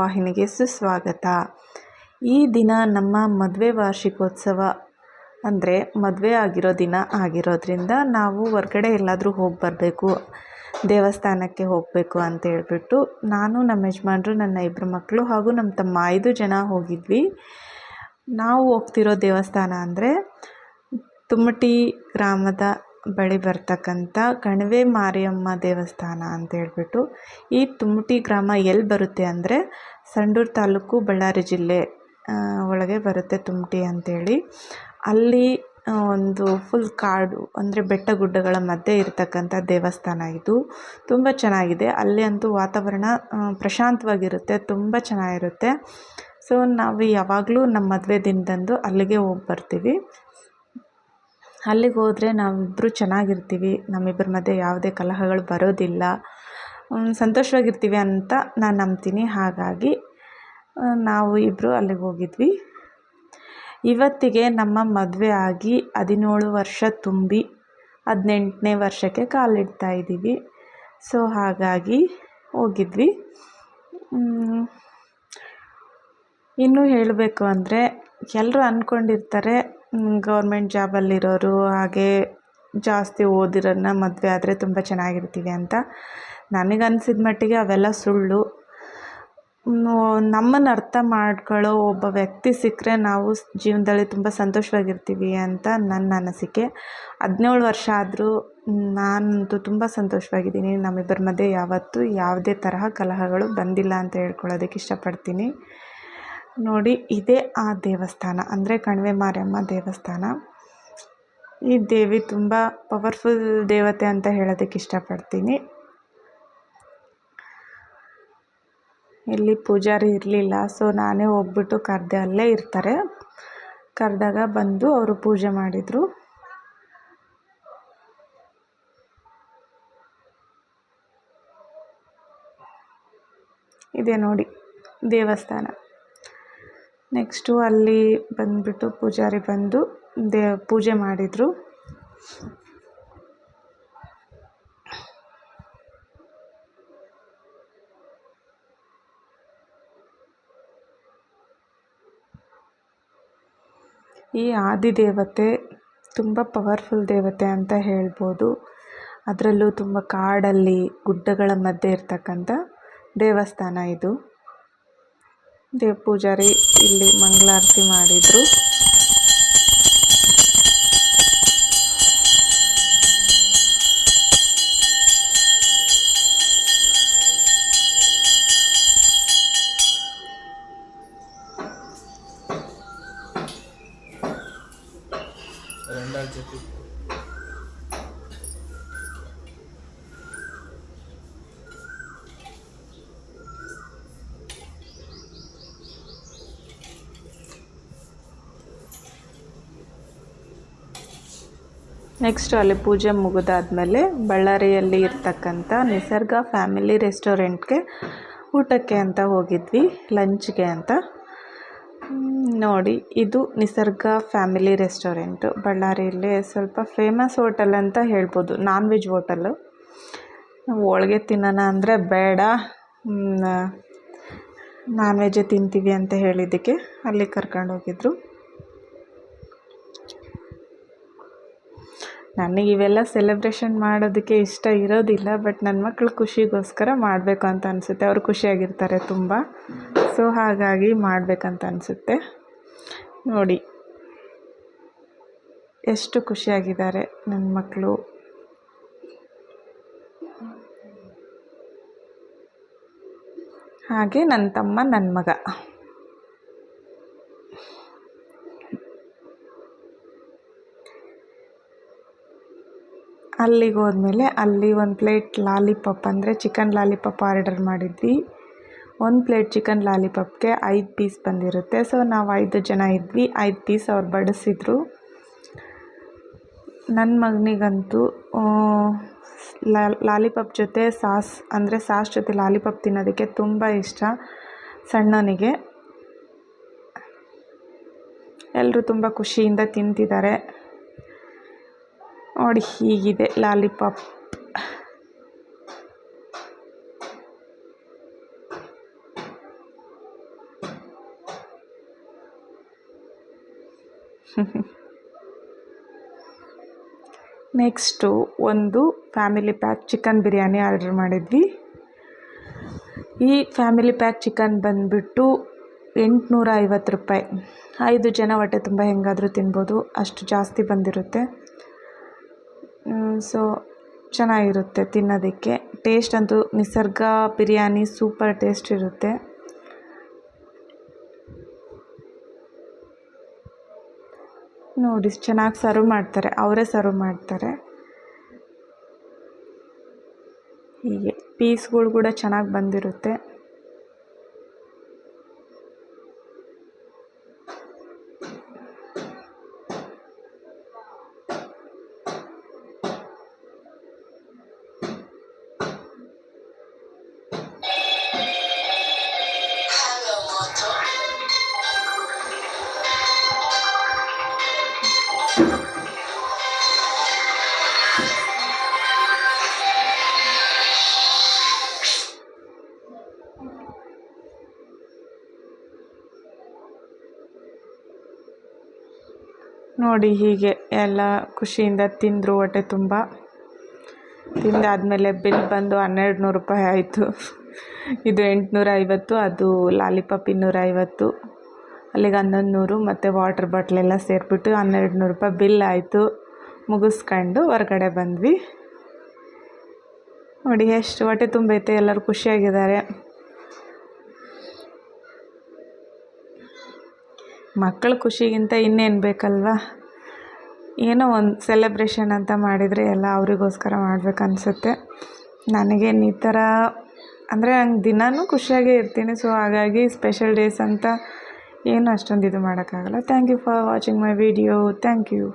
ವಾಹಿನಿಗೆ ಸುಸ್ವಾಗತ. ಈ ದಿನ ನಮ್ಮ ಮದುವೆ ವಾರ್ಷಿಕೋತ್ಸವ ಅಂದರೆ ಮದುವೆ ಆಗಿರೋ ದಿನ ಆಗಿರೋದ್ರಿಂದ ನಾವು ಹೊರ್ಗಡೆ ಎಲ್ಲಾದರೂ ಹೋಗಿ ಬರಬೇಕು, ದೇವಸ್ಥಾನಕ್ಕೆ ಹೋಗಬೇಕು ಅಂತ ಹೇಳ್ಬಿಟ್ಟು ನಾನು ನಮ್ಮ ಯಜಮಾನ್ರು, ನನ್ನ ಇಬ್ಬರು ಮಕ್ಕಳು ಹಾಗೂ ನಮ್ಮ ತಮ್ಮ ಐದು ಜನ ಹೋಗಿದ್ವಿ. ನಾವು ಹೋಗ್ತಿರೋ ದೇವಸ್ಥಾನ ಅಂದರೆ ತುಮಟಿ ಗ್ರಾಮದ ಬಳಿ ಬರ್ತಕ್ಕಂಥ ಕಣಿವೆ ಮಾರಿಯಮ್ಮ ದೇವಸ್ಥಾನ ಅಂತ ಹೇಳ್ಬಿಟ್ಟು ಈ ತುಮಟಿ ಗ್ರಾಮ ಎಲ್ಲಿ ಬರುತ್ತೆ ಅಂದರೆ ಸಂಡೂರು ತಾಲೂಕು ಬಳ್ಳಾರಿ ಜಿಲ್ಲೆ ಒಳಗೆ ಬರುತ್ತೆ ತುಮಟಿ ಅಂತೇಳಿ. ಅಲ್ಲಿ ಒಂದು ಫುಲ್ ಕಾಡು, ಅಂದರೆ ಬೆಟ್ಟ ಗುಡ್ಡಗಳ ಮಧ್ಯೆ ಇರತಕ್ಕಂಥ ದೇವಸ್ಥಾನ ಇದು. ತುಂಬ ಚೆನ್ನಾಗಿದೆ. ಅಲ್ಲಿ ಅಂತೂ ವಾತಾವರಣ ಪ್ರಶಾಂತವಾಗಿರುತ್ತೆ, ತುಂಬ ಚೆನ್ನಾಗಿರುತ್ತೆ. ಸೊ, ನಾವು ಯಾವಾಗಲೂ ನಮ್ಮ ಮದುವೆ ದಿನದಂದು ಅಲ್ಲಿಗೆ ಹೋಗಿ ಬರ್ತೀವಿ ಅಲ್ಲಿಗೆ ಹೋದರೆ ನಾವಿಬ್ಬರು ಚೆನ್ನಾಗಿರ್ತೀವಿ ನಮ್ಮಿಬ್ಬರ ಮಧ್ಯೆ ಯಾವುದೇ ಕಲಹಗಳು ಬರೋದಿಲ್ಲ. ಸಂತೋಷವಾಗಿರ್ತೀವಿ ಅಂತ ನಾನು ನಂಬ್ತೀನಿ. ಹಾಗಾಗಿ ನಾವು ಇಬ್ಬರು ಅಲ್ಲಿಗೆ ಹೋಗಿದ್ವಿ. ಇವತ್ತಿಗೆ ನಮ್ಮ ಮದುವೆ ಆಗಿ ಹದಿನೇಳು ವರ್ಷ ತುಂಬಿ ಹದಿನೆಂಟನೇ ವರ್ಷಕ್ಕೆ ಕಾಲಿಡ್ತಾ ಇದ್ದೀವಿ. ಸೊ, ಹಾಗಾಗಿ ಹೋಗಿದ್ವಿ. ಇನ್ನೂ ಹೇಳಬೇಕು ಅಂದರೆ ಎಲ್ಲರೂ ಅಂದ್ಕೊಂಡಿರ್ತಾರೆ ಗೌರ್ಮೆಂಟ್ ಜಾಬಲ್ಲಿರೋರು ಹಾಗೆ ಜಾಸ್ತಿ ಓದಿರೋರನ್ನ ಮದುವೆ ಆದರೆ ತುಂಬ ಚೆನ್ನಾಗಿರ್ತೀವಿ ಅಂತ ನನಗೆ ಅನ್ಸಿದ ಮಟ್ಟಿಗೆ ಅವೆಲ್ಲ ಸುಳ್ಳು. ನಮ್ಮನ್ನು ಅರ್ಥ ಮಾಡ್ಕೊಳ್ಳೋ ಒಬ್ಬ ವ್ಯಕ್ತಿ ಸಿಕ್ಕರೆ ನಾವು ಜೀವನದಲ್ಲಿ ತುಂಬ ಸಂತೋಷವಾಗಿರ್ತೀವಿ ಅಂತ ನನ್ನ ಅನಿಸಿಕೆ. ಹದಿನೇಳು ವರ್ಷ ಆದರೂ ನಾನಂತೂ ತುಂಬ ಸಂತೋಷವಾಗಿದ್ದೀನಿ. ನಮ್ಮಿಬ್ಬರ ಮಧ್ಯೆ ಯಾವತ್ತೂ ಯಾವುದೇ ತರಹ ಕಲಹಗಳು ಬಂದಿಲ್ಲ ಅಂತ ಹೇಳ್ಕೊಳ್ಳೋದಕ್ಕೆ ಇಷ್ಟಪಡ್ತೀನಿ. ನೋಡಿ, ಇದೇ ಆ ದೇವಸ್ಥಾನ. ಅಂದರೆ ಕಣಿವೆ ಮಾರಿಯಮ್ಮ ದೇವಸ್ಥಾನ. ಈ ದೇವಿ ತುಂಬ ಪವರ್ಫುಲ್ ದೇವತೆ ಅಂತ ಹೇಳೋದಕ್ಕೆ ಇಷ್ಟಪಡ್ತೀನಿ. ಇಲ್ಲಿ ಪೂಜಾರಿ ಇರಲಿಲ್ಲ ಸೊ ನಾನೇ ಹೋಗ್ಬಿಟ್ಟು ಕರೆದೆ ಅಲ್ಲೇ ಇರ್ತಾರೆ. ಕರೆದಾಗ ಬಂದು ಅವರು ಪೂಜೆ ಮಾಡಿದರು. ಇದೆ ನೋಡಿ, ದೇವಸ್ಥಾನ. ನೆಕ್ಸ್ಟು ಅಲ್ಲಿ ಬಂದುಬಿಟ್ಟು ಪೂಜಾರಿ ಬಂದು ದೇ ಪೂಜೆ ಮಾಡಿದರು. ಈ ಆದಿದೇವತೆ ತುಂಬ ಪವರ್ಫುಲ್ ದೇವತೆ ಅಂತ ಹೇಳ್ಬೋದು. ಅದರಲ್ಲೂ ತುಂಬ ಕಾಡಲ್ಲಿ ಗುಡ್ಡಗಳ ಮಧ್ಯೆ ಇರ್ತಕ್ಕಂಥ ದೇವಸ್ಥಾನ ಇದು. ದೇವ ಪೂಜಾರಿ ಇಲ್ಲಿ ಮಂಗಳಾರತಿ ಮಾಡಿದರು. ನೆಕ್ಸ್ಟ್ ಅಲ್ಲಿ ಪೂಜೆ ಮುಗಿದಾದ್ಮೇಲೆ ಬಳ್ಳಾರಿಯಲ್ಲಿ ಇರ್ತಕ್ಕಂಥ ನಿಸರ್ಗ ಫ್ಯಾಮಿಲಿ ರೆಸ್ಟೋರೆಂಟ್ಗೆ ಊಟಕ್ಕೆ ಅಂತ ಹೋಗಿದ್ವಿ ಲಂಚ್ಗೆ ಅಂತ. ನೋಡಿ, ಇದು ನಿಸರ್ಗ ಫ್ಯಾಮಿಲಿ ರೆಸ್ಟೋರೆಂಟು ಬಳ್ಳಾರಿಯಲ್ಲಿ ಸ್ವಲ್ಪ ಫೇಮಸ್ ಹೋಟೆಲ್ ಅಂತ ಹೇಳ್ಬೋದು ನಾನ್ ವೆಜ್ ಹೋಟೆಲ್ಲು ಹೋಳಿಗೆ ತಿನ್ನೋಣ ಅಂದರೆ ಬೇಡ. ನಾನ್ ವೆಜ್ಜೇ ತಿಂತೀವಿ ಅಂತ ಹೇಳಿದ್ದಕ್ಕೆ ಅಲ್ಲಿ ಕರ್ಕೊಂಡು ಹೋಗಿದ್ರು ನನಗೆ ಇವೆಲ್ಲ ಸೆಲೆಬ್ರೇಷನ್ ಮಾಡೋದಕ್ಕೆ ಇಷ್ಟ ಇರೋದಿಲ್ಲ ಬಟ್ ನನ್ನ ಮಕ್ಕಳು ಖುಷಿಗೋಸ್ಕರ ಮಾಡಬೇಕು ಅಂತ ಅನಿಸುತ್ತೆ. ಅವರು ಖುಷಿಯಾಗಿರ್ತಾರೆ ತುಂಬ. ಸೊ ಹಾಗಾಗಿ ಮಾಡಬೇಕಂತ ಅನಿಸುತ್ತೆ. ನೋಡಿ. ಎಷ್ಟು ಖುಷಿಯಾಗಿದ್ದಾರೆ ನನ್ನ ಮಕ್ಕಳು ಹಾಗೆ ನನ್ನ ತಮ್ಮ ನನ್ನ ಮಗ. ಅಲ್ಲಿಗೆ ಹೋದ್ಮೇಲೆ ಅಲ್ಲಿ ಒಂದು ಪ್ಲೇಟ್ ಲಾಲಿಪಾಪ್ ಅಂದರೆ ಚಿಕನ್ ಲಾಲಿಪಾಪ್ ಆರ್ಡರ್ ಮಾಡಿದ್ವಿ. ಒಂದು ಪ್ಲೇಟ್ ಚಿಕನ್ ಲಾಲಿಪಾಪ್ಗೆ ಐದು ಪೀಸ್ ಬಂದಿರುತ್ತೆ. ಸೊ ನಾವು ಐದು ಜನ ಇದ್ವಿ. ಐದು ಪೀಸ್ ಅವ್ರು ಬಡಿಸಿದ್ರು. ನನ್ನ ಮಗನಿಗಂತೂ ಲಾಲಿಪಾಪ್ ಜೊತೆ ಸಾಸ್, ಅಂದರೆ ಸಾಸ್ ಜೊತೆ ಲಾಲಿಪಾಪ್ ತಿನ್ನೋದಕ್ಕೆ ತುಂಬ ಇಷ್ಟ ಸಣ್ಣನಿಗೆ. ಎಲ್ಲರೂ ತುಂಬ ಖುಷಿಯಿಂದ ತಿಂತಿದ್ದಾರೆ. ನೋಡಿ ಹೀಗಿದೆ ಲಾಲಿಪಾಪ್. ನೆಕ್ಸ್ಟು ಒಂದು family pack chicken biryani order ಮಾಡಿದ್ವಿ. ಈ ಫ್ಯಾಮಿಲಿ ಪ್ಯಾಕ್ ಚಿಕನ್ ಬಂದುಬಿಟ್ಟು ಎಂಟುನೂರ ಐವತ್ತು ರೂಪಾಯಿ. ಐದು ಜನ ಹೊಟ್ಟೆ ತುಂಬ ಹೆಂಗಾದರೂ ತಿನ್ಬೋದು, ಅಷ್ಟು ಜಾಸ್ತಿ ಬಂದಿರುತ್ತೆ. ಸೊ ಚೆನ್ನಾಗಿರುತ್ತೆ ತಿನ್ನೋದಕ್ಕೆ. ಟೇಸ್ಟ್ ಅಂತೂ ನಿಸರ್ಗ, ಬಿರಿಯಾನಿ ಸೂಪರ್ ಟೇಸ್ಟ್ ಇರುತ್ತೆ. ನೋಡಿ, ಚೆನ್ನಾಗಿ ಸರ್ವ್ ಮಾಡ್ತಾರೆ. ಅವರೇ ಸರ್ವ್ ಮಾಡ್ತಾರೆ. ಹೀಗೆ ಪೀಸ್ಗಳು ಕೂಡ ಚೆನ್ನಾಗಿ ಬಂದಿರುತ್ತೆ. ನೋಡಿ ಹೀಗೆ ಎಲ್ಲ ಖುಷಿಯಿಂದ ತಿಂದರು ಹೊಟ್ಟೆ ತುಂಬ. ತಿಂದಾದಮೇಲೆ ಬಿಲ್ ಬಂದು ಹನ್ನೆರಡು ನೂರು ರೂಪಾಯಿ ಆಯಿತು. ಇದು ಎಂಟುನೂರ ಐವತ್ತು ಅದು ಲಾಲಿಪಾಪ್ ಇನ್ನೂರ ಐವತ್ತು ಅಲ್ಲಿಗೆ ಹನ್ನೊಂದು ನೂರು ಮತ್ತು ವಾಟ್ರ್ ಬಾಟ್ಲೆಲ್ಲ ಸೇರಿಬಿಟ್ಟು ಹನ್ನೆರಡು ನೂರು ರೂಪಾಯಿ ಬಿಲ್ ಆಯಿತು. ಮುಗಿಸ್ಕೊಂಡು ಹೊರಗಡೆ ಬಂದ್ವಿ. ನೋಡಿ ಎಷ್ಟು ಹೊಟ್ಟೆ ತುಂಬೈತೆ, ಎಲ್ಲರೂ ಖುಷಿಯಾಗಿದ್ದಾರೆ. ಮಕ್ಕಳ ಖುಷಿಗಿಂತ ಇನ್ನೇನು ಬೇಕಲ್ವಾ? ಏನೋ ಒಂದು ಸೆಲೆಬ್ರೇಷನ್ ಅಂತ ಮಾಡಿದರೆ ಎಲ್ಲ ಅವರಿಗೋಸ್ಕರ ಮಾಡ್ಬೇಕು ಅನಿಸುತ್ತೆ. ನನಗೇನು ಈ ಥರ ಅಂದರೆ ನಂಗೆ ದಿನಾನೂ ಖುಷಿಯಾಗೇ ಇರ್ತೀನಿ. ಸೊ ಹಾಗಾಗಿ ಸ್ಪೆಷಲ್ ಡೇಸ್ ಅಂತ ಏನು ಅಷ್ಟೊಂದು ಇದು ಮಾಡೋಕ್ಕಾಗಲ್ಲ. Thank you for watching my video thank you